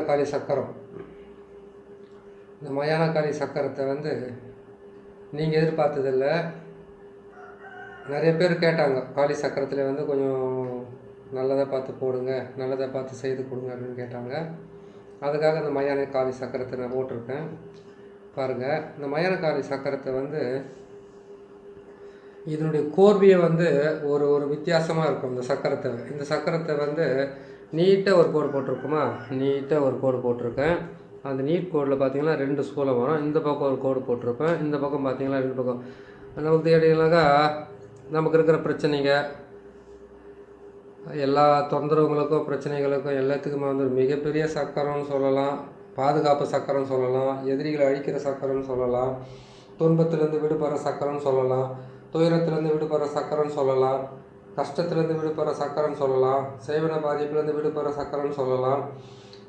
மயானக்காளி சக்கரம். இந்த மயானக்காளி சக்கரத்தை வந்து நீங்கள் எதிர்பார்த்ததில்ல. நிறைய பேர் கேட்டாங்க காளி சக்கரத்தில் வந்து கொஞ்சம் நல்லதாக பார்த்து போடுங்க நல்லதாக பார்த்து செய்து கொடுங்க அப்படின்னு கேட்டாங்க. அதுக்காக இந்த மயான காளி சக்கரத்தை நான் போட்டிருக்கேன். பாருங்கள் இந்த மயான காளி சக்கரத்தை வந்து இதனுடைய கோர்வையை வந்து ஒரு ஒரு வித்தியாசமாக இருக்கும் இந்த சக்கரத்தை இந்த சக்கரத்தை வந்து நீட்டாக ஒரு கோடு போட்டிருக்குமா? நீட்டாக ஒரு கோடு போட்டிருக்கேன். அந்த நீட் கோடில் பார்த்தீங்கன்னா ரெண்டு சூலம் வரும். இந்த பக்கம் ஒரு கோடு போட்டிருப்பேன். இந்த பக்கம் பார்த்தீங்கன்னா ரெண்டு பக்கம். நமக்கு தேடினாக்கா நமக்கு இருக்கிற பிரச்சனைங்க. எல்லா தொந்தரவுகளுக்கும் பிரச்சனைகளுக்கும் எல்லாத்துக்குமே வந்து ஒரு மிகப்பெரிய சக்கரம்னு சொல்லலாம். பாதுகாப்பு சக்கரம் சொல்லலாம். எதிரிகளை அழிக்கிற சக்கரம்னு சொல்லலாம். துன்பத்திலேருந்து விடுபடுற சக்கரம்னு சொல்லலாம். துயரத்திலேருந்து விடுபடுற சக்கரம்னு சொல்லலாம். கஷ்டத்துலேருந்து விடுபடுற சக்கரம்னு சொல்லலாம். சேவன பாதிப்புலேருந்து விடுபடுற சக்கரம்னு சொல்லலாம்.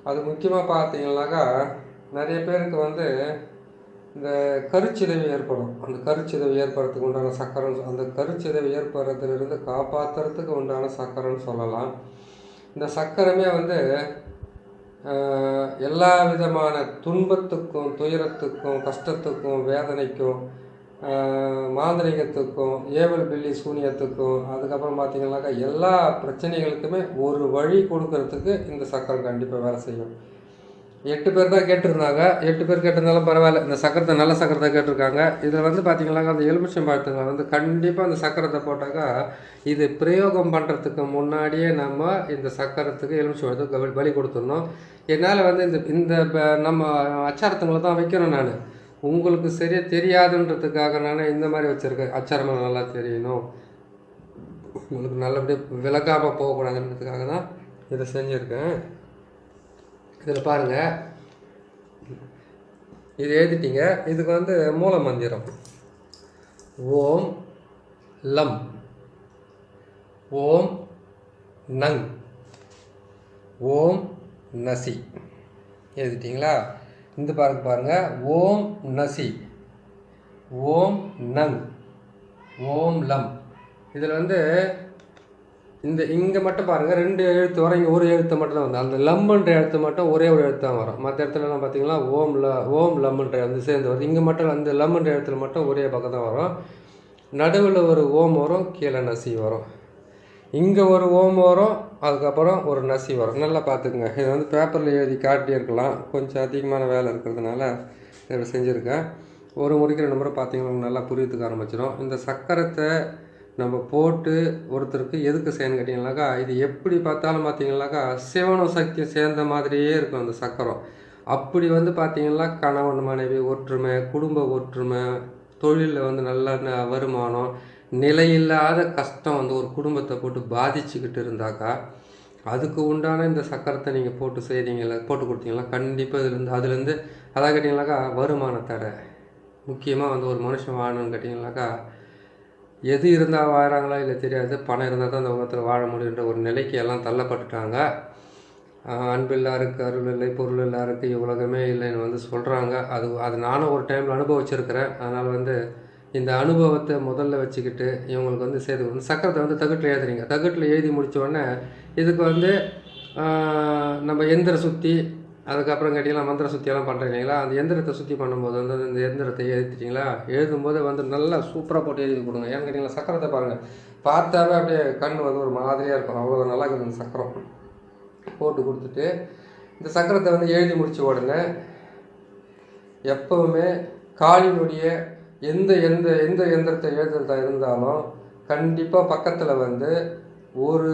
அது முக்கியமாக பார்த்தீங்கன்னாக்கா நிறைய பேருக்கு வந்து இந்த கருச்சிதைவு ஏற்படும். அந்த கருச்சிதைவு ஏற்படுறதுக்கு உண்டான சக்கரம் அந்த கருச்சிதைவு ஏற்படுறதுலேருந்து காப்பாற்றுறதுக்கு உண்டான சக்கரம்னு சொல்லலாம். இந்த சக்கரமே வந்து எல்லா விதமான துன்பத்துக்கும் துயரத்துக்கும் கஷ்டத்துக்கும் வேதனைக்கும் மாந்திரிகத்துக்கும் ஏவல் பில்லி சூனியத்துக்கும் அதுக்கப்புறம் பார்த்திங்கனாக்கா எல்லா பிரச்சனைகளுக்குமே ஒரு வழி கொடுக்கறதுக்கு இந்த சக்கரம் கண்டிப்பாக வேலை செய்யும். எட்டு பேர் தான் கேட்டிருந்தாங்க. எட்டு பேர் கேட்டிருந்தாலும் பரவாயில்ல. இந்த சக்கரத்தை நல்ல சக்கரத்தை கேட்டிருக்காங்க. இதில் வந்து பார்த்திங்கனாக்கா அந்த எலுமிச்சம் பழத்தில் வந்து கண்டிப்பாக அந்த சக்கரத்தை போட்டாக்கா இது பிரயோகம் பண்ணுறதுக்கு முன்னாடியே நம்ம இந்த சக்கரத்துக்கு எலுமிச்சம் பழத்துக்கு பலி- கொடுத்துடணும். என்னால் வந்து இந்த இந்த நம்ம அச்சாரத்துங்களை தான் வைக்கிறோம் நான். உங்களுக்கு சரியாக தெரியாதுன்றதுக்காக நான் இந்த மாதிரி வச்சுருக்கேன். அச்சாரமாக நல்லா தெரியணும். உங்களுக்கு நல்லபடியாக விளக்காமல் போகக்கூடாதுன்றதுக்காக தான் இதை செஞ்சுருக்கேன். இதில் பாருங்கள் இது எழுதிட்டீங்க. இதுக்கு வந்து மூல மந்திரம். ஓம் லம். ஓம் நங். ஓம் நசி. எழுதிட்டீங்களா? இந்த பாருங்க பாருங்க. ஓம் நசி. ஓம் நங். ஓம் லம். இதில் வந்து இந்த இங்கே மட்டும் பாருங்கள் ரெண்டு எழுத்து வரும். இங்கே ஒரு எழுத்து மட்டும் தான் வந்து அந்த லம்முன்ற எழுத்து மட்டும் ஒரே ஒரு எழுத்து தான் வரும். மற்ற இடத்துலலாம் பார்த்தீங்கன்னா ஓம் ல ஓம் லம்முன்ற வந்து சேர்ந்து வருது இங்கே மட்டும் அந்த லம்ன்ற எழுத்துல மட்டும் ஒரே பக்கம் தான் வரும். நடுவில் ஒரு ஓம் வரும். கீழே நசி வரும். இங்கே ஒரு ஓம் வரும் அதுக்கப்புறம் ஒரு நசி வரும். நல்லா பார்த்துக்குங்க. இது வந்து பேப்பரில் எழுதி காட்டியிருக்கலாம் கொஞ்சம் அதிகமான வேலை இருக்கிறதுனால இதை செஞ்சுருக்கேன். ஒரு முறைக்கு ரெண்டு முறை பார்த்தீங்கன்னா நல்லா புரியத்துக்கு ஆரம்பிச்சிடும். இந்த சக்கரத்தை நம்ம போட்டு ஒருத்தருக்கு எதுக்கு செய்யணும் கேட்டிங்கனாக்கா இது எப்படி பார்த்தாலும் பார்த்தீங்கன்னாக்கா சிவனும் சக்தியும் சேர்ந்த மாதிரியே இருக்கும் அந்த சக்கரம். அப்படி வந்து பார்த்தீங்கன்னா கணவன் மனைவி ஒற்றுமை குடும்ப ஒற்றுமை தொழிலில் வந்து நல்ல ந- வருமானம் நிலையில்லாத கஷ்டம் வந்து ஒரு குடும்பத்தை போட்டு பாதிச்சுக்கிட்டு இருந்தாக்கா அதுக்கு உண்டான இந்த சக்கரத்தை நீங்கள் போட்டு செய்கிறீங்களா போட்டு கொடுத்தீங்களா? கண்டிப்பாக இதுலேருந்து அதுலேருந்து அதான் கேட்டிங்கனாக்கா வருமான தடை முக்கியமாக வந்து ஒரு மனுஷன் வாழணும்னு கேட்டிங்கனாக்கா எது இருந்தால் வாழறாங்களா இல்லை தெரியாது பணம் இருந்தால் தான் அந்த உலகத்தில் வாழ முடியுன்ற ஒரு நிலைக்கு எல்லாம் தள்ளப்பட்டுட்டாங்க. அன்பில்லா இருக்குது அருள் இல்லை பொருள் இல்லா இருக்குது உலகமே இல்லைன்னு வந்து சொல்கிறாங்க அது அது நானும் ஒரு டைமில் அனுபவிச்சிருக்கிறேன். அதனால் வந்து இந்த அனுபவத்தை முதல்ல வச்சுக்கிட்டு இவங்களுக்கு வந்து சேர்த்து வந்து சக்கரத்தை வந்து தகட்டில் எழுதுறீங்க தகட்டில் எழுதி முடித்தோடனே உடனே இதுக்கு வந்து நம்ம எந்திர சுற்றி அதுக்கப்புறம் கேட்டிங்கன்னா மந்திர சுத்தியெல்லாம் பண்ணுறீங்களா அந்த எந்திரத்தை சுற்றி பண்ணும்போது வந்து அந்த எந்திரத்தை எழுதிட்டீங்களா எழுதும்போது வந்து நல்லா சூப்பராக போட்டு எழுதி கொடுங்க. ஏன்னு கேட்டிங்கன்னா சக்கரத்தை பாருங்கள் பார்த்தாவே அப்படியே கண் வந்து ஒரு மாதிரியாக இருக்கும். அவ்வளோ நல்லா இருக்குது இந்த சக்கரம். போட்டு கொடுத்துட்டு இந்த சக்கரத்தை வந்து எழுதி முடித்த உடனே எப்போவுமே காலினுடைய எந்த எந்த எந்த எந்திரத்தை எழுதுறதா இருந்தாலும் கண்டிப்பாக பக்கத்தில் வந்து ஒரு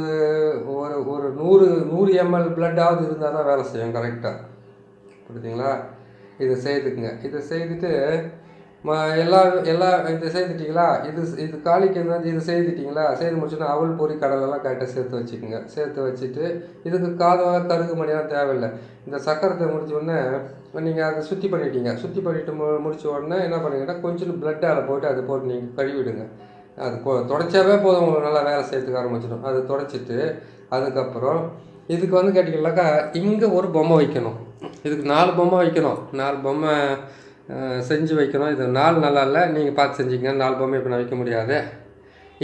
ஒரு ஒரு நூறு நூறு எம்எல் பிளட்டாவது இருந்தால் தான் வேலை செய்யும் கரெக்டாக புரியுதுங்களா? இதை செய்துக்குங்க. இதை செய்துட்டு எல்லா எல்லா இது செய்துட்டிங்களா? இது இது காளிக்கு வந்து இது செய்துட்டிங்களா? செய்து முடிச்சுன்னா அவல் பொரி கடலெல்லாம் கரெக்டாக சேர்த்து வச்சுக்கோங்க. சேர்த்து வச்சுட்டு இதுக்கு காதம் கருகு மணியெல்லாம் தேவையில்லை. இந்த சக்கரத்தை முடிச்ச உடனே நீங்கள் அதை சுத்தி பண்ணிட்டீங்க. சுத்தி பண்ணிட்டு மு முடிச்ச உடனே என்ன பண்ணுங்கன்னா கொஞ்சம் பிளட்டால் போட்டு அதை போட்டு நீங்கள் கழுவிடுங்க. அது கொ- தொடச்சாவே போதும். உங்களுக்கு நல்லா வேலை செய்யறதுக்கு ஆரம்பிச்சிடும். அது தொடச்சிட்டு அதுக்கப்புறம் இதுக்கு வந்து கேட்டிங்கனாக்கா இங்கே ஒரு பொம்மை வைக்கணும். இதுக்கு நாலு பொம்மை வைக்கணும். நாலு பொம்மை செஞ்சு வைக்கணும். இது நாள் நல்லா இல்லை. நீங்கள் பார்த்து செஞ்சீங்கன்னா நாலு பொம்மை இப்போ நான் வைக்க முடியாது.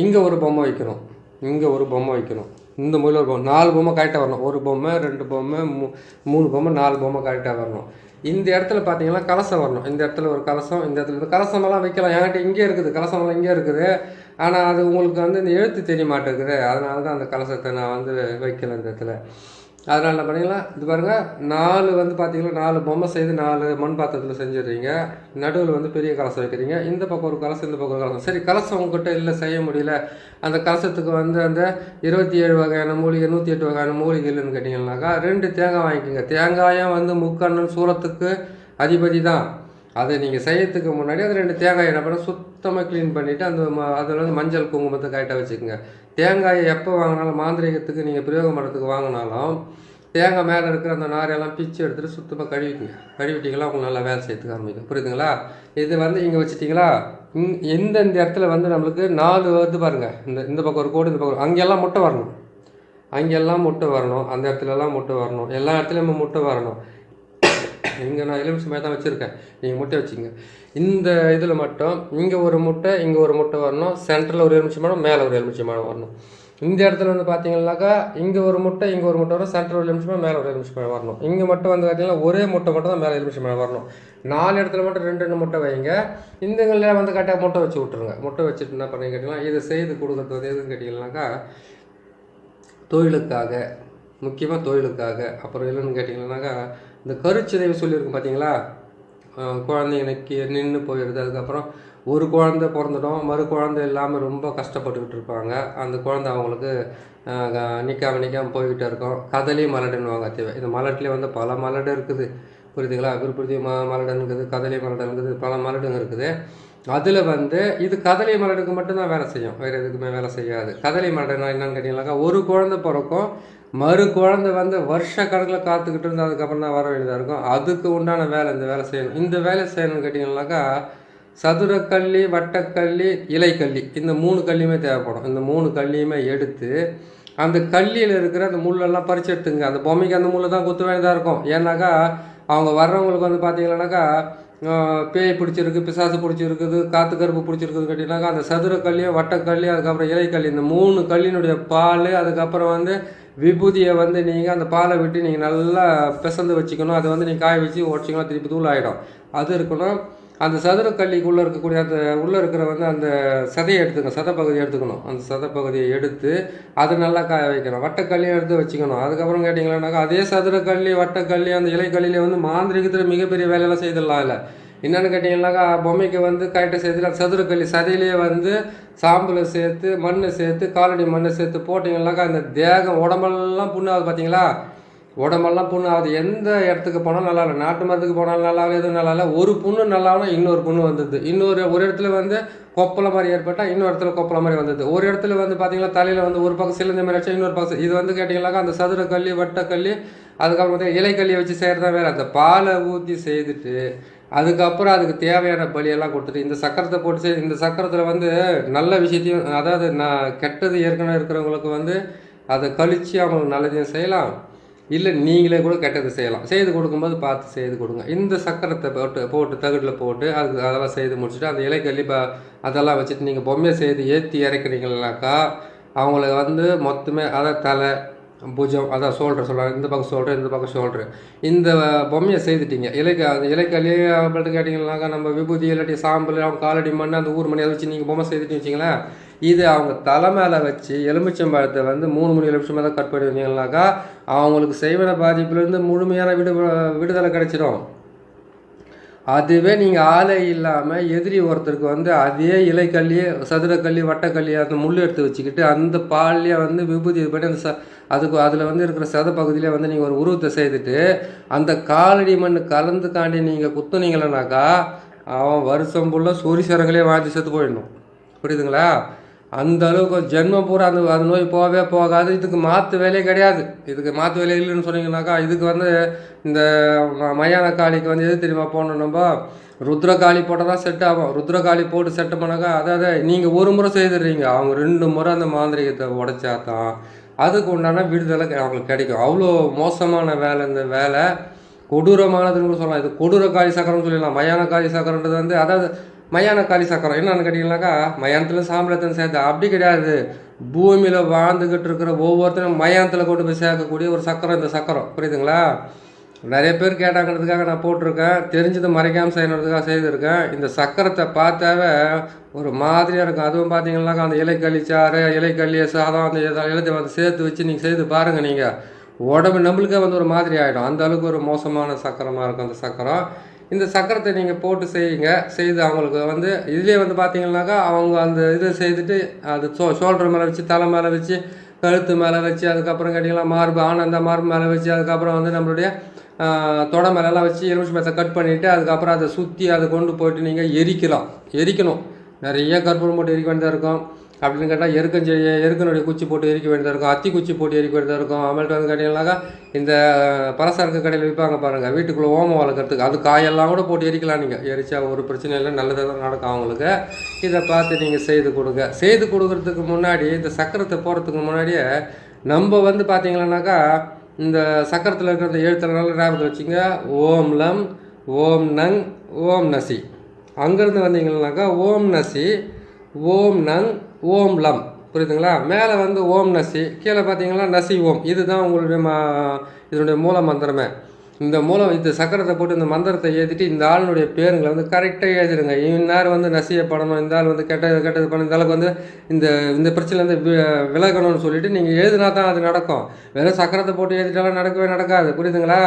இங்கே ஒரு பொம்மை வைக்கணும். இங்கே ஒரு பொம்மை வைக்கணும். இந்த மூலையில் ஒரு பொம்மை நாலு பொம்மை கரெக்டாக வரணும். ஒரு பொம்மை ரெண்டு பொம்மை மூ மூணு பொம்மை நாலு பொம்மை கரெக்டாக வரணும். இந்த இடத்துல பார்த்தீங்கன்னா கலசம் வரணும். இந்த இடத்துல ஒரு கலசம் இந்த இடத்துல இந்த கலசமெல்லாம் வைக்கலாம். என்கிட்ட இங்கே இருக்குது. கலசமெல்லாம் இங்கே இருக்குது. ஆனால் அது உங்களுக்கு வந்து இந்த எழுத்து தெரிய மாட்டேங்குது. அதனால தான் அந்த கலசத்தை நான் வந்து வைக்கல இந்த இடத்துல. அதனால் என்ன பண்ணிங்களா இது பாருங்கள் நாலு வந்து பார்த்தீங்கன்னா நாலு பொம்மை செய்து நாலு மண் பாத்திரத்தில் செஞ்சிடுறீங்க. நடுவில் வந்து பெரிய கலசம் வைக்கிறீங்க. இந்த பக்கம் ஒரு கலசம் இந்த பக்கம் ஒரு கலசம். சரி கலசம் உங்ககிட்ட இல்லை செய்ய முடியல. அந்த கலசத்துக்கு வந்து அந்த இருபத்தி ஏழு வகையான மூலிகை நூற்றி எட்டு வகையான மூலிகை இல்லைன்னு கேட்டிங்கன்னாக்கா ரெண்டு தேங்காய் வாங்கிக்கோங்க. தேங்காயும் வந்து முக்கண்ணன் சூரத்துக்கு அதிபதி தான். அதை நீங்கள் செய்யறதுக்கு முன்னாடி அது ரெண்டு தேங்காய் என்ன பண்ண சுத்தமாக க்ளீன் பண்ணிவிட்டு அந்த ம- அதில் வந்து மஞ்சள் குங்குமத்தை கரெக்டாக வச்சுக்கோங்க. தேங்காயை எப்போ வாங்கினாலும் மாந்திரிகத்துக்கு நீங்கள் பிரயோகம் பண்ணுறதுக்கு வாங்கினாலும் தேங்காய் மேலே இருக்கிற அந்த நாரையெல்லாம் பிச்சு எடுத்துகிட்டு சுத்தமாக கழுவிக்குங்க. கழுவிட்டிங்களா உங்களுக்கு நல்லா வேலை செய்யறதுக்கு ஆரம்பிக்கும். புரியுதுங்களா? இது வந்து இங்கே வச்சுட்டிங்களா? இங் எந்தெந்த இடத்துல வந்து நம்மளுக்கு நாலு வருது பாருங்கள் இந்த இந்த பக்கம் ஒரு கோடு இந்த பக்கம் அங்கெல்லாம் முட்டை வரணும். அங்கெல்லாம் முட்டை வரணும். அந்த இடத்துலலாம் முட்டை வரணும். எல்லா இடத்துலையுமே முட்டை வரணும். இங்கே நான் எலுமிச்சை தான் வச்சுருக்கேன். நீங்கள் முட்டை வச்சுங்க இந்த இதில் மட்டும் இங்கே ஒரு முட்டை இங்கே ஒரு முட்டை வரணும். சென்டரில் ஒரு எலுமிச்சை மரம் மேலே ஒரு எலுமிச்சை மரம் வரணும். இந்த இடத்துல வந்து பார்த்தீங்கன்னாக்கா இங்கே ஒரு முட்டை இங்கே ஒரு முட்டை வரும் சென்டர் ஒரு எலுமிச்சை மரம் மேலே ஒரு எலுமிச்சை மரம் வரணும். இங்கே மட்டும் வந்து பார்த்தீங்கன்னா ஒரே முட்டை மட்டும் தான் மேலே எலுமிச்சை மரம் வரணும். நாலு இடத்துல மட்டும் ரெண்டு ரெண்டு முட்டை வைங்க. இந்தங்களில் வந்து கரெக்டாக முட்டை வச்சு விட்ருங்க முட்டை வச்சுட்டு என்ன பண்ணி கேட்டிங்கன்னா இதை செய்து கொடுக்குறது வந்து எதுன்னு கேட்டிங்கன்னாக்கா தொழிலுக்காக முக்கியமாக தொழிலுக்காக. அப்புறம் இல்லைன்னு கேட்டிங்கன்னாக்கா இந்த கருச்சிதைவு சொல்லியிருக்கும் பார்த்தீங்களா குழந்தைங்க நக்கி நின்று போயிடுது. அதுக்கப்புறம் ஒரு குழந்தை பிறந்துடும். மறு குழந்தை இல்லாமல் ரொம்ப கஷ்டப்பட்டுக்கிட்டு இருப்பாங்க. அந்த குழந்தை அவங்களுக்கு நிற்காம நிற்காம போய்கிட்டே இருக்கும். கதலி மலடுன்னுவாங்க தேவை இந்த மலட்டில் வந்து பல மலடு இருக்குது. புரியுதுங்களா? விருப்பதி ம மலடன் இருக்குது கதலி மலடன் இருக்குது பல மலடுங்க இருக்குது. அதில் வந்து இது கதலை மலடுக்கு மட்டும்தான் வேலை செய்யும். வேறு எதுக்குமே வேலை செய்யாது. கதலை மலடுனா என்னன்னு கேட்டிங்கனாக்கா ஒரு குழந்தை பிறக்கும் மறு குழந்தை வந்து வருஷ கணக்கில் காத்துக்கிட்டு இருந்து அதுக்கப்புறம் தான் வர வேண்டியதாக இருக்கும். அதுக்கு உண்டான வேலை இந்த வேலை செய்யணும். இந்த வேலை செய்யணும்னு கேட்டிங்கனாக்கா சதுரக்கல்லி வட்டக்கல்லி இலைக்கல்லி இந்த மூணு கல்லியுமே தேவைப்படும். இந்த மூணு கல்லியுமே எடுத்து அந்த கல்லியில் இருக்கிற அந்த முள்ளெல்லாம் பறிச்சு எடுத்துங்க. அந்த பொம்மைக்கு அந்த முள்ளை தான் குத்த வேண்டியதாக இருக்கும். ஏன்னாக்கா அவங்க வர்றவங்களுக்கு வந்து பார்த்தீங்கன்னாக்கா பேய் பிடிச்சிருக்கு பிசாசு பிடிச்சிருக்குது காற்று கருப்பு பிடிச்சிருக்குது கேட்டிங்கனாக்கா அந்த சதுர கல்லி வட்டக்கல்லி அதுக்கப்புறம் இலைக்கல்லி இந்த மூணு கல்லினுடைய பால் அதுக்கப்புறம் வந்து விபூதியை வந்து நீங்கள் அந்த பாலை விட்டு நீங்கள் நல்லா பிசந்து வச்சுக்கணும். அதை வந்து நீங்கள் காய வச்சு உடச்சிங்கன்னா திருப்பி தூள் ஆகிடும் அது இருக்கணும். அந்த சதுரக்கல்லிக்குள்ளே இருக்கக்கூடிய அந்த உள்ளே இருக்கிற வந்து அந்த சதையை எடுத்துக்கணும் சதை பகுதியை எடுத்துக்கணும். அந்த சதை பகுதியை எடுத்து அதை நல்லா காய வைக்கணும். வட்டக்கல்லியும் எடுத்து வச்சுக்கணும். அதுக்கப்புறம் கேட்டிங்களானாக்கா அதே சதுரக்கல்லி வட்டக்கல்லி அந்த இலைக்கல்லியில் வந்து மாந்திரிகத்தில் மிகப்பெரிய வேலையெல்லாம் செய்திடலாம் இல்லை என்னென்னு கேட்டிங்கன்னாக்கா பொம்மைக்கு வந்து கரெக்டாக சேர்த்து அந்த சதுரக்கல்லி சதையிலேயே வந்து சாம்பலை சேர்த்து மண்ணை சேர்த்து காலடி மண்ணை சேர்த்து போட்டிங்கன்னாக்கா அந்த தேகம் உடம்பெல்லாம் புண்ணாகுது பார்த்தீங்களா உடம்பெல்லாம் புண்ணு ஆகுது. எந்த இடத்துக்கு போனாலும் நல்லா இல்லை. நாட்டு மருந்துக்கு போனாலும் நல்லா இல்லை எதுவும் நல்லா இல்லை. ஒரு புண்ணு நல்லாவும் இன்னொரு புண்ணு வந்தது இன்னொரு ஒரு இடத்துல வந்து கொப்பளை மாதிரி ஏற்பட்டால் இன்னொரு இடத்துல கொப்பளை மாதிரி வந்தது ஒரு இடத்துல வந்து பார்த்தீங்கன்னா தலையில் வந்து ஒரு பக்கம் சிலந்த மாதிரி ஆச்சு இன்னொரு பக்கம் இது வந்து கேட்டிங்கனாக்கா அந்த சதுர சதுரக்கல்லி வட்டக்கல்லி அதுக்கப்புறம் வந்து இலைக்கல்லியை வச்சு செய்கிறதா வேறு. அந்த பாலை ஊற்றி செய்துட்டு அதுக்கப்புறம் அதுக்கு தேவையான பலியெல்லாம் கொடுத்துட்டு இந்த சக்கரத்தை போட்டு செய்து இந்த சக்கரத்தில் வந்து நல்ல விஷயத்தையும் அதாவது நான் கெட்டது ஏற்கனவே இருக்கிறவங்களுக்கு வந்து அதை கழித்து அவங்களுக்கு நல்லதையும் செய்யலாம். இல்லை நீங்களே கூட கெட்டது செய்யலாம். செய்து கொடுக்கும்போது பார்த்து செய்து கொடுங்க. இந்த சக்கரத்தை போட்டு போட்டு தகட்டில் போட்டு அதுக்கு அதெல்லாம் செய்து முடிச்சுட்டு அந்த இலைக்கல்லி ப அதெல்லாம் வச்சுட்டு நீங்கள் பொம்மையை செய்து ஏற்றி இறக்குறீங்களாக்கா அவங்களுக்கு வந்து மொத்தமே அதை தலை புஜம் அதான் ஷோல்டர் சொல்கிறாங்க இந்த பக்கம் ஷோல்டர் இந்த பக்கம் ஷோல்டர் இந்த பொம்மையை செய்துட்டீங்க. இலைக்க அந்த இலைக்காலே அவங்கள்ட்ட கேட்டிங்கனாக்கா நம்ம விபூதி இல்லாட்டி சாம்பல் அவங்க காலடி மண் அந்த ஊர் மணி அதை வச்சு நீங்கள் பொம்மை செய்துட்டு வச்சிங்களேன் இது அவங்க தலை மேலே வச்சு எலுமிச்சம்பழத்தை வந்து மூணு மணி எலுமிச்சம்பழத்தை கட் பண்ணி வந்தீங்கன்னாக்கா அவங்களுக்கு செய்வன பாதிப்புலேருந்து முழுமையான விடு விடுதலை கிடைச்சிடும். அதுவே நீங்கள் ஆலை இல்லாமல் எதிரி ஒருத்தருக்கு வந்து அதே இலைக்கல்லி சதுரக்கல்லி வட்டக்கல்லி அந்த முள் எடுத்து வச்சுக்கிட்டு அந்த பால்லையே வந்து விபூதி இது பண்ணி அந்த ச அதுக்கு அதில் வந்து இருக்கிற சத பகுதியிலே வந்து நீங்கள் ஒரு உருவத்தை செய்துட்டு அந்த காலடி மண் கலந்து காண்டி நீங்கள் குத்துனீங்களனாக்கா அவன் வருஷம் ஃபுல்லாக சூரி சரங்களே செத்து போயிடணும். புரியுதுங்களா? அந்த அளவுக்கு ஜென்மம் பூரா அந்த அந்த நோய் போகவே போகாது. இதுக்கு மாற்று வேலையே கிடையாது. இதுக்கு மாற்று வேலை இல்லைன்னு சொன்னீங்கன்னாக்கா இதுக்கு வந்து இந்த ம- மயான காளிக்கு வந்து எது தெரியுமா போடணும் நம்ம? ருத்ரகாளி போட்டால் தான் செட் ஆகும். ருத்ரகாளி போட்டு செட் பண்ணாக்கா அதாவது நீங்கள் ஒரு முறை செய்துடுறீங்க. அவங்க ரெண்டு முறை அந்த மாந்திரிகத்தை உடைச்சா தான் அதுக்கு உண்டான விடுதலை அவங்களுக்கு கிடைக்கும். அவ்வளோ மோசமான வேலை இந்த வேலை கொடூரமானதுன்னு கூட சொல்லலாம். இது கொடூர காளி சக்கரம்னு சொல்லிடலாம். மயான காளி சக்கரன்றது வந்து அதாவது மயான காலி சக்கரம். என்னன்னு கேட்டிங்கனாக்கா மயானத்தில் சாம்பலத்தை சேர்த்து அப்படி கிடையாது. பூமியில் வாழ்ந்துக்கிட்டு இருக்கிற ஒவ்வொருத்தரும் மயானத்தில் கொண்டு போய் சேர்க்கக்கூடிய ஒரு சக்கரம் இந்த சக்கரம். புரியுதுங்களா? நிறைய பேர் கேட்டாங்கிறதுக்காக நான் போட்டிருக்கேன். தெரிஞ்சதை மறைக்காமல் செய்யணுன்றதுக்காக செய்திருக்கேன். இந்த சக்கரத்தை பார்த்தாவே ஒரு மாதிரியாக இருக்கும். அதுவும் பார்த்தீங்கன்னாக்கா அந்த இலைக்கள்ளி சாறு இலைக்களிய சாதம் அந்த இதை எல்லாத்தையும் வந்து சேர்த்து வச்சு நீங்கள் செய்து பாருங்கள் நீங்கள் உடம்பு நம்மளுக்கே வந்து ஒரு மாதிரி ஆகிடும் அந்த அளவுக்கு ஒரு மோசமான சக்கரமாக இருக்கும் அந்த சக்கரம். இந்த சக்கரத்தை நீங்கள் போட்டு செய்யுங்க. செய்து அவங்களுக்கு வந்து இதுலேயே வந்து பார்த்தீங்கன்னாக்கா அவங்க அந்த இதை செய்துட்டு அது ஷோ ஷோல்டர் மேலே வச்சு தலை மேலே வச்சு கழுத்து மேலே வச்சு அதுக்கப்புறம் கேட்டிங்கன்னா மார்பு ஆனந்த மார்பு மேலே வச்சு அதுக்கப்புறம் வந்து நம்மளுடைய தொடை மேலெல்லாம் வச்சு எலுமிச்சை மரத்தை கட் பண்ணிவிட்டு அதுக்கப்புறம் அதை சுற்றி அதை கொண்டு போயிட்டு நீங்கள் எரிக்கலாம். எரிக்கணும். நிறைய கற்பூரம் போட்டு எரிக்க வேண்டியதாக இருக்கும். அப்படின்னு கேட்டால் எருக்கஞ்செடி எருக்கனுடைய குச்சி போட்டு எரிக்க வேண்டியதாக இருக்கும். அத்தி குச்சி போட்டு எரிக்க வேண்டியதாக இருக்கும். அமல்ட்டு வந்து கேட்டிங்கன்னாக்கா இந்த பலசரக்கு கடையில் விற்பாங்க பாருங்கள் வீட்டுக்குள்ளே ஓமம் வளர்க்குறதுக்கு. அது காயெல்லாம் கூட போட்டு எரிக்கலாம் நீங்கள் எரிச்சா ஒரு பிரச்சனை இல்லை நல்லதாக தான் நடக்கும் அவங்களுக்கு. இதை பார்த்து நீங்கள் செய்து கொடுங்க. செய்து கொடுக்கறதுக்கு முன்னாடி இந்த சக்கரத்தை போகிறதுக்கு முன்னாடியே நம்ம வந்து பார்த்தீங்களன்னாக்கா இந்த சக்கரத்தில் இருக்கிற இந்த எழுத்துல ஞாபகத்தில் வச்சுங்க. ஓம் லம் ஓம் நங் ஓம் நசி. அங்கேருந்து வந்தீங்கன்னாக்கா ஓம் நசி ஓம் நங் ஓம் லம். புரியுதுங்களா? மேலே வந்து ஓம் நசி கீழே பார்த்தீங்கன்னா நசி ஓம். இதுதான் உங்களுடைய மா இதனுடைய மூல மந்திரமே. இந்த மூலம் இந்த சக்கரத்தை போட்டு இந்த மந்திரத்தை ஏற்றிட்டு இந்த ஆளுனுடைய பேருங்களை வந்து கரெக்டாக எழுதிடுங்க. இந்நேரம் வந்து நசியப்படணும் இந்த ஆள் வந்து கெட்டது கெட்டது பண்ணணும் இந்த ஆளுக்கு வந்து இந்த இந்த பிரச்சனைலேருந்து விலகணும்னு சொல்லிவிட்டு நீங்கள் எழுதினா தான் அது நடக்கும். வெறும் சக்கரத்தை போட்டு எழுதிட்டாலும் நடக்கவே நடக்காது. புரியுதுங்களா?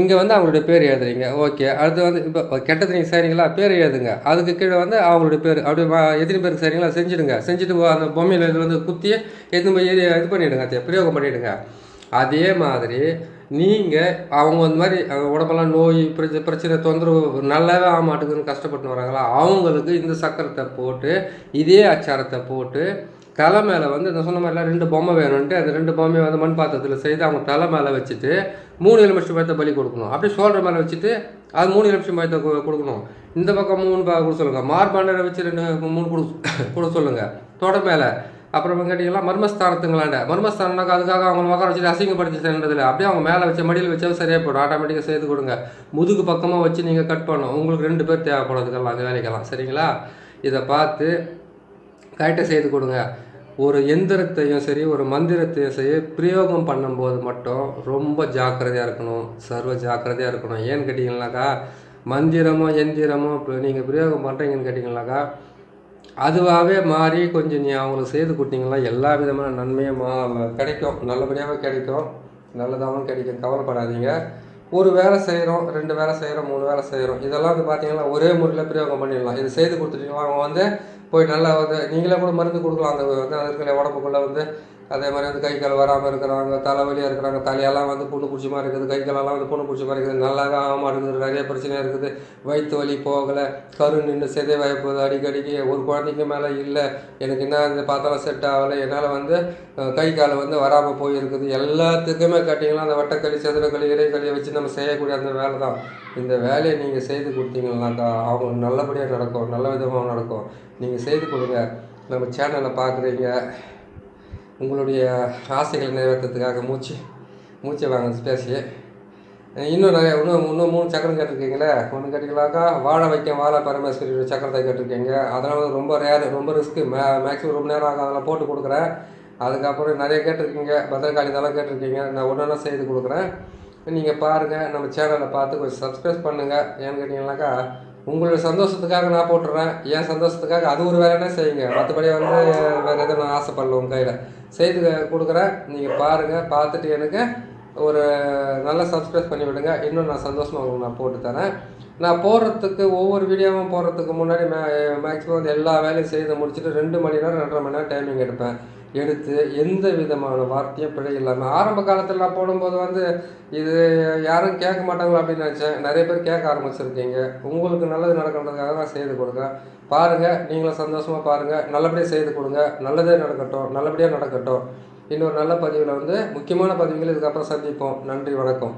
இங்கே வந்து அவங்களுடைய பேர் எழுதுறீங்க. ஓகே. அடுத்து வந்து இப்போ கெட்டது நீங்கள் செய்கிறீங்களா பேர் எழுதுங்க. அதுக்கு கீழே வந்து அவங்களுடைய பேர் அப்படி எத்தனை பேருக்கு செய்கிறீங்களா செஞ்சுடுங்க. செஞ்சுட்டு அந்த பொம்மையில் இது வந்து குத்தி எதுவும் போய் இது பண்ணிவிடுங்க அதை பிரயோகம் பண்ணிவிடுங்க அதே மாதிரி நீங்கள் அவங்க இந்த மாதிரி அவங்க உடம்பெல்லாம் நோய் பிரச்ச பிரச்சனை தொந்தரவு நல்லாவே ஆக மாட்டேங்குதுன்னு கஷ்டப்பட்டு வராங்களா? அவங்களுக்கு இந்த சக்கரத்தை போட்டு இதே அச்சாரத்தை போட்டு தலை மேலே வந்து இந்த சொன்ன மாதிரிலாம் ரெண்டு பொம்மை வேணும்ன்ட்டு அந்த ரெண்டு பொம்மையை வந்து மண் பாத்திரத்தில் செய்து அவங்க தலை மேலே வச்சுட்டு மூணு எலுமிச்சம் பயத்தை பலி கொடுக்கணும். அப்படியே சோல்டர் மேலே வச்சுட்டு அது மூணு எலுமிச்சம் பயத்தை கொடுக்கணும். இந்த பக்கம் மூணு கொடுக்க சொல்லுங்கள் மார்பாண்டரை வச்சு ரெண்டு மூணு கொடு கொடுக்க சொல்லுங்கள் தொடர் மேலே. அப்புறம் கேட்டிங்கன்னா மர்மஸ்தானத்துங்களாண்ட. மர்மஸ்தானம்னாக்கா அதுக்காக அவங்க உட்கார வச்சுட்டு அசிங்கப்படுத்தி செய்யறதில்ல அப்படியே அவங்க மேலே வச்ச மடியில் வச்சா சரியாக போடும் ஆட்டோமேட்டிக்காக செய்து கொடுங்க. முதுகு பக்கமாக வச்சு நீங்கள் கட் பண்ணணும். உங்களுக்கு ரெண்டு பேர் தேவைப்படுறதுக்கெல்லாம் அந்த வேலைக்கெல்லாம். சரிங்களா? இதை பார்த்து கரெக்டாக செய்து கொடுங்க. ஒரு எந்திரத்தையும் சரி ஒரு மந்திரத்தையும் சரி பிரயோகம் பண்ணும்போது மட்டும் ரொம்ப ஜாக்கிரதையாக இருக்கணும். சர்வ ஜாக்கிரதையாக இருக்கணும். ஏன்னு கேட்டிங்கனாக்கா மந்திரமோ எந்திரமோ இப்போ நீங்கள் பிரயோகம் பண்ணுறீங்கன்னு கேட்டிங்கனாக்கா அதுவாகவே மாறி கொஞ்சம் நீ அவங்களுக்கு செய்து கொடுத்தீங்கன்னா எல்லா விதமான நன்மையும் கிடைக்கும். நல்லபடியாகவே கிடைக்கும். நல்லதாகவும் கிடைக்கும். கவலைப்படாதீங்க. ஒரு வேலை செய்கிறோம் ரெண்டு வேலை செய்கிறோம் மூணு வேலை செய்கிறோம் இதெல்லாம் வந்து பார்த்தீங்கன்னா ஒரே முறையில் பிரயோகம் பண்ணிடலாம். இது செய்து கொடுத்துட்டீங்களா அவங்க வந்து போய் நல்லா வந்து நீங்களே கூட மருந்து கொடுக்கலாம். அந்த வந்து அது இருக்கிற உடம்புக்குள்ளே வந்து அதே மாதிரி வந்து கை கால் வராமல் இருக்கிறாங்க தலைவலியாக இருக்கிறாங்க தலையெல்லாம் வந்து புண்ணு பிடிச்ச மாதிரி இருக்குது கை காலெல்லாம் வந்து புண்ணு பிடிச்ச மாதிரி இருக்குது நல்லாவே ஆகாம இருக்குது நிறைய பிரச்சனையாக இருக்குது. வயிற்று வலி போகலை கரு நின்று சிதை போகுது அடிக்கடிக்கு. ஒரு குழந்தைக்கு மேலே இல்லை எனக்கு என்ன இந்த பார்த்தாலும் செட் ஆகலை. என்னால் வந்து கை கால் வந்து வராமல் போயிருக்குது. எல்லாத்துக்குமே கேட்டிங்கன்னா அந்த வட்டக்களி சதுரக்களி இறைக்களியை வச்சு நம்ம செய்யக்கூடிய அந்த வேலை தான். இந்த வேலையை நீங்கள் செய்து கொடுத்தீங்கன்னாக்கா அவங்க நல்லபடியாக நடக்கும் நல்ல விதமாக நடக்கும். நீங்கள் செய்து கொடுங்க. நம்ம சேனலை பார்க்குறீங்க. உங்களுடைய ஆசைகளை நிறைவேற்றுறதுக்காக மூச்சு மூச்சை வாங்க பேசி. இன்னும் நிறைய இன்னும் இன்னும் மூணு சக்கரம் கேட்டிருக்கீங்களே ஒன்று கேட்டிங்களாக்கா வாழ வைக்க வாழ பரமேஸ்வரியோட சக்கரத்தை கேட்டிருக்கீங்க. அதனால் ரொம்ப ரேர் ரொம்ப ரிஸ்க்கு மே மேக்ஸிமம் ரொம்ப நேரம் ஆகும் அதெல்லாம் போட்டு கொடுக்குறேன். அதுக்கப்புறம் நிறைய கேட்டிருக்கீங்க. பத்திரகாளி இதெல்லாம் கேட்டிருக்கீங்க. நான் ஒன்றா செய்து கொடுக்குறேன். நீங்கள் பாருங்கள் நம்ம சேனலை பார்த்து கொஞ்சம் சப்ஸ்கிரைப் பண்ணுங்கள் ஏன்னு கேட்டிங்கனாக்கா உங்களுடைய சந்தோஷத்துக்காக நான் போட்டுறேன். என் சந்தோஷத்துக்காக அது ஒரு வேலைன்னா செய்யுங்க. மற்றபடி வந்து வேறு எதுவும் நான் ஆசைப்படல உங்கள் கையில். செய்து கொடுக்குறேன். நீங்கள் பாருங்கள் பார்த்துட்டு எனக்கு ஒரு நல்ல சப்ஸ்கிரைப் பண்ணி விடுங்க. இன்னும் நான் சந்தோஷமாக உங்களுக்கு நான் போட்டு தரேன். நான் போடுறதுக்கு ஒவ்வொரு வீடியோவும் போடுறதுக்கு முன்னாடி மே மேக்ஸிமம் வந்து எல்லா வேலையும் செய்து முடிச்சுட்டு ரெண்டு மணி நேரம் ரெண்டரை மணி நேரம் டைமிங் எடுப்பேன். எடுத்து எந்த விதமான வார்த்தையும் பிழை இல்லாமல் ஆரம்ப காலத்தில் நான் போடும்போது வந்து இது யாரும் கேட்க மாட்டாங்களோ அப்படின்னு நினச்சேன். நிறைய பேர் கேட்க ஆரம்பிச்சிருக்கீங்க. உங்களுக்கு நல்லது நடக்கணுன்றதுக்காக தான் செய்து கொடுங்க பாருங்கள் நீங்களும் சந்தோஷமாக பாருங்கள் நல்லபடியாக செய்து கொடுங்க. நல்லதே நடக்கட்டும். நல்லபடியாக நடக்கட்டும். இன்னொரு நல்ல பதிவில் வந்து முக்கியமான பதிவுகள் இதுக்கப்புறம் சந்திப்போம். நன்றி வணக்கம்.